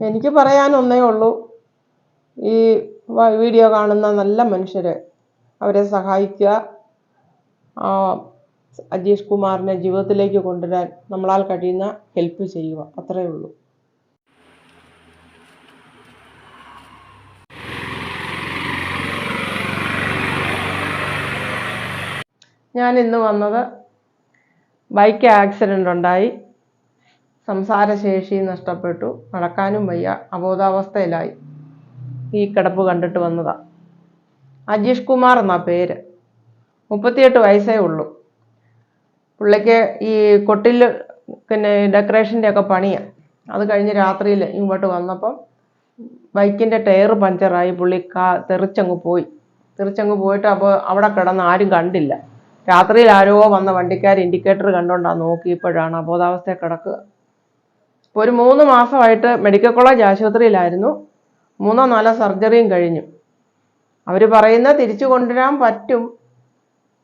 എനിക്ക് പറയാനൊന്നേ ഉള്ളൂ. ഈ വീഡിയോ കാണുന്ന നല്ല മനുഷ്യർ അവരെ സഹായിക്കുക. അജീഷ് കുമാറിനെ ജീവിതത്തിലേക്ക് കൊണ്ടുവരാൻ നമ്മളാൽ കഴിയുന്ന ഹെൽപ്പ് ചെയ്യുക. അത്രയേ ഉള്ളൂ. ഞാൻ ഇന്ന് വന്നത് ബൈക്ക് ആക്സിഡന്റ് ഉണ്ടായി. സംസാരശേഷി നഷ്ടപ്പെട്ടു. നടക്കാനും വയ്യ. അബോധാവസ്ഥയിലായി. ഈ കിടപ്പ് കണ്ടിട്ട് വന്നതാ. അജീഷ് കുമാർ എന്നാ പേര്. മുപ്പത്തിയെട്ട് വയസ്സേ ഉള്ളൂ. പുള്ളിക്ക് ഈ കൊട്ടിൽ പിന്നെ ഡെക്കറേഷന്റെ ഒക്കെ പണിയാണ് അത് കഴിഞ്ഞ് രാത്രിയിൽ ഇങ്ങോട്ട് വന്നപ്പം ബൈക്കിന്റെ ടയർ പഞ്ചറായി. പുള്ളി കാ തെറിച്ചങ്ങ് പോയി. തെറിച്ചങ്ങ് പോയിട്ട് അപ്പോൾ അവിടെ കിടന്ന് ആരും കണ്ടില്ല. രാത്രിയിൽ ആരോ വന്ന വണ്ടിക്കാർ ഇൻഡിക്കേറ്റർ കണ്ടുകൊണ്ടാണ് നോക്കിയപ്പോഴാണ് അബോധാവസ്ഥയിൽ കിടക്കുക. ഇപ്പോൾ ഒരു മൂന്ന് മാസമായിട്ട് മെഡിക്കൽ കോളേജ് ആശുപത്രിയിലായിരുന്നു. മൂന്നോ നാലോ സർജറിയും കഴിഞ്ഞു. അവർ പറയുന്ന തിരിച്ചു കൊണ്ടുവരാൻ പറ്റും.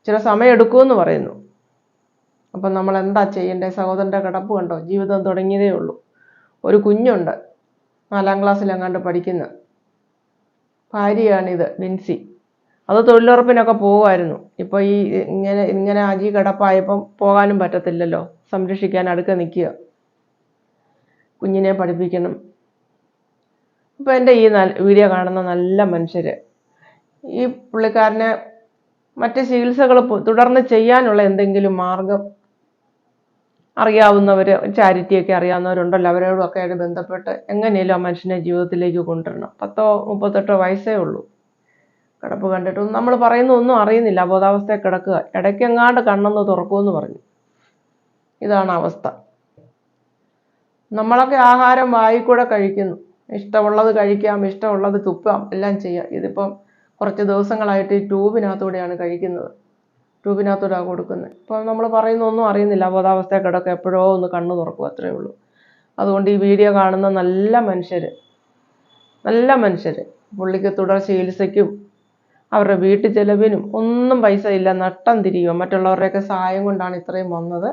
ചില സമയം എടുക്കുമെന്ന് പറയുന്നു. അപ്പം നമ്മൾ എന്താ ചെയ്യേണ്ടേ? സഹോദരന്റെ കിടപ്പ് കണ്ടോ? ജീവിതം തുടങ്ങിയതേ ഉള്ളൂ. ഒരു കുഞ്ഞുണ്ട്. നാലാം ക്ലാസ്സിലെങ്ങാണ്ട് പഠിക്കുന്ന. ഭാര്യയാണിത് ബിൻസി. അത് തൊഴിലുറപ്പിനൊക്കെ പോകുമായിരുന്നു ഇപ്പോൾ ഈ ഇങ്ങനെ ഇങ്ങനെ അജി കിടപ്പായപ്പം പോകാനും പറ്റത്തില്ലല്ലോ. സംരക്ഷിക്കാൻ അടുക്ക നിൽക്കുക. കുഞ്ഞിനെ പഠിപ്പിക്കണം. ഇപ്പോൾ എന്റെ ഈ വീഡിയോ കാണുന്ന നല്ല മനുഷ്യർ ഈ പുള്ളിക്കാരനെ മറ്റ് ചികിത്സകൾ തുടർന്ന് ചെയ്യാനുള്ള എന്തെങ്കിലും മാർഗം അറിയാവുന്നവർ ചാരിറ്റിയൊക്കെ അറിയാവുന്നവരുണ്ടല്ലോ. അവരോടൊക്കെ ആയിട്ട് ബന്ധപ്പെട്ട് എങ്ങനെയും ആ മനുഷ്യനെ ജീവിതത്തിലേക്ക് കൊണ്ടുവരണം. പത്തോ മുപ്പത്തെട്ടോ വയസ്സേ ഉള്ളൂ. കിടപ്പ് കണ്ടിട്ട് നമ്മൾ പറയുന്ന ഒന്നും അറിയുന്നില്ല. അബോധാവസ്ഥയിൽ കിടക്കുക. ഇടയ്ക്കെങ്ങാണ്ട് കണ്ണൊന്ന് തുറക്കുമെന്ന് പറഞ്ഞു. ഇതാണ് അവസ്ഥ. നമ്മളൊക്കെ ആഹാരം വായിക്കൂടെ കഴിക്കുന്നു. ഇഷ്ടമുള്ളത് കഴിക്കാം ഇഷ്ടമുള്ളത് തുപ്പാം എല്ലാം ചെയ്യാം. ഇതിപ്പം കുറച്ച് ദിവസങ്ങളായിട്ട് ഈ ട്യൂബിനകത്തൂടെയാണ് കഴിക്കുന്നത്. ട്യൂബിനകത്തൂടെയാണ് കൊടുക്കുന്നത്. ഇപ്പം നമ്മൾ പറയുന്ന ഒന്നും അറിയുന്നില്ല. അബോധാവസ്ഥയിൽ കിടക്കുക എപ്പോഴോ ഒന്ന് കണ്ണു തുറക്കും അത്രയേ ഉള്ളൂ. അതുകൊണ്ട് ഈ വീഡിയോ കാണുന്ന നല്ല മനുഷ്യർ നല്ല മനുഷ്യർ പുള്ളിക്ക് തുടർ ചികിത്സയ്ക്കും അവരുടെ വീട്ടു ചെലവിനും ഒന്നും പൈസ ഇല്ല നട്ടം തിരിയുക മറ്റുള്ളവരുടെയൊക്കെ സഹായം കൊണ്ടാണ് ഇത്രയും വന്നത്.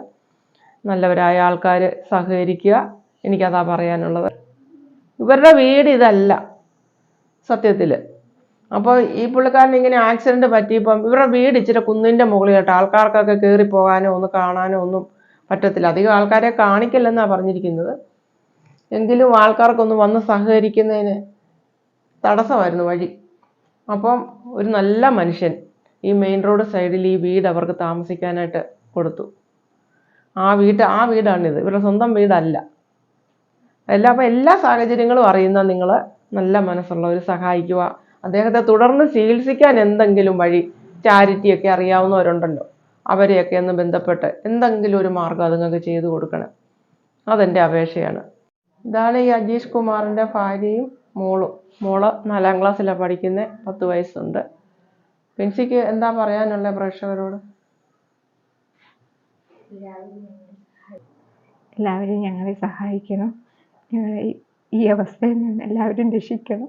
നല്ലവരായ ആൾക്കാർ സഹകരിക്കുക. എനിക്കതാ പറയാനുള്ളത്. ഇവരുടെ വീട് ഇതല്ല സത്യത്തിൽ അപ്പോൾ ഈ പുള്ളിക്കാരന് ഇങ്ങനെ ആക്സിഡന്റ് പറ്റിയപ്പം ഇവരുടെ വീട് ഇച്ചിരി കുന്നിന്റെ മുകളിലായിട്ട് ആൾക്കാർക്കൊക്കെ കയറി പോകാനോ ഒന്ന് കാണാനോ ഒന്നും പറ്റത്തില്ല. അധികം ആൾക്കാരെ കാണിക്കില്ലെന്നാണ് പറഞ്ഞിരിക്കുന്നത്. എങ്കിലും ആൾക്കാർക്കൊന്ന് വന്ന് സഹകരിക്കുന്നതിന് തടസ്സമായിരുന്നു വഴി. അപ്പം ഒരു നല്ല മനുഷ്യൻ ഈ മെയിൻ റോഡ് സൈഡിൽ ഈ വീട് അവർക്ക് താമസിക്കാനായിട്ട് കൊടുത്തു. ആ വീട്ട് ആ വീടാണിത്. ഇവരുടെ സ്വന്തം വീടല്ല. എല്ലാ അപ്പം എല്ലാ സാഹചര്യങ്ങളും അറിയുന്ന നിങ്ങൾ നല്ല മനസ്സുള്ളവർ സഹായിക്കുക. അദ്ദേഹത്തെ തുടർന്ന് ചികിത്സിക്കാൻ എന്തെങ്കിലും വഴി ചാരിറ്റിയൊക്കെ അറിയാവുന്നവരുണ്ടല്ലോ. അവരെയൊക്കെ ഒന്ന് ബന്ധപ്പെട്ട് എന്തെങ്കിലും ഒരു മാർഗം അതുങ്ങൾക്ക് ചെയ്തു കൊടുക്കണം. അതെന്റെ അപേക്ഷയാണ്. ഇതാണ് ഈ അജീഷ് കുമാറിന്റെ ഭാര്യയും മോളും. മോൾ നാലാം ക്ലാസ്സിലാണ് പഠിക്കുന്നത് പത്ത് വയസ്സുണ്ട്. പിൻസിക്ക് എന്താ പറയാനുള്ള പ്രേക്ഷകരോട്? എല്ലാവരും ഞങ്ങളെ സഹായിക്കണം. ഈ- അവസ്ഥയിൽ നിന്ന് എല്ലാവരും രക്ഷിക്കണം.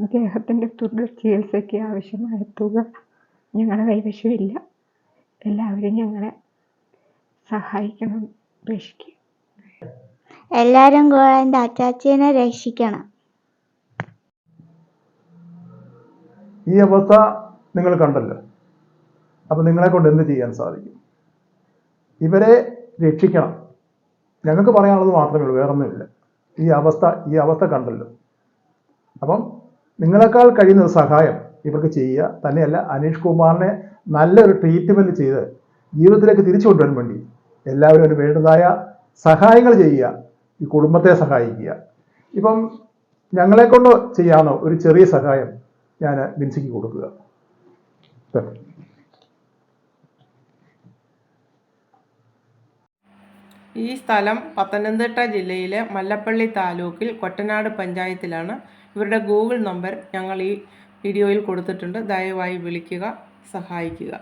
ഇദ്ദേഹത്തിന്റെ തുടർ ചികിത്സയ്ക്ക് ആവശ്യമായ തുക ഞങ്ങളുടെ കൈവശമില്ല എല്ലാവരും ഞങ്ങളെ സഹായിക്കണം രക്ഷിക്കുക എല്ലാവരും കൂടെ എന്റെ അച്ചാച്ചീനെ രക്ഷിക്കണം. ഈ അവസ്ഥ നിങ്ങൾ കണ്ടല്ലോ. അപ്പോൾ നിങ്ങളെ കൊണ്ട് എന്ത് ചെയ്യാൻ സാധിക്കും? ഇവരെ രക്ഷിക്കണം. ഞങ്ങൾക്ക് പറയാനുള്ളത് മാത്രമേ ഉള്ളൂ വേറൊന്നുമില്ല ഈ അവസ്ഥ ഈ അവസ്ഥ കണ്ടല്ലോ. അപ്പം നിങ്ങളെക്കാൾ കഴിയുന്ന ഒരു സഹായം ഇവർക്ക് ചെയ്യുക. തന്നെയല്ല അനീഷ് കുമാറിനെ നല്ലൊരു ട്രീറ്റ്മെന്റ് ചെയ്ത് ജീവിതത്തിലേക്ക് തിരിച്ചു കൊണ്ടുവരാൻ വേണ്ടി എല്ലാവരും അതിന് വേണ്ടതായ സഹായങ്ങൾ ചെയ്യുക. ഈ കുടുംബത്തെ സഹായിക്കുക. ഇപ്പം ഞങ്ങളെക്കൊണ്ട് ചെയ്യാവുന്ന ഒരു ചെറിയ സഹായം ഞാൻ ബിൻസിക്ക് കൊടുക്കുക ഇപ്പം ഈ സ്ഥലം പത്തനംതിട്ട ജില്ലയിലെ മല്ലപ്പള്ളി താലൂക്കിൽ കൊട്ടനാട് പഞ്ചായത്തിലാണ്. ഇവരുടെ ഗൂഗിൾ നമ്പർ ഞങ്ങൾ ഈ വീഡിയോയിൽ കൊടുത്തിട്ടുണ്ട്. ദയവായി വിളിക്കുക സഹായിക്കുക.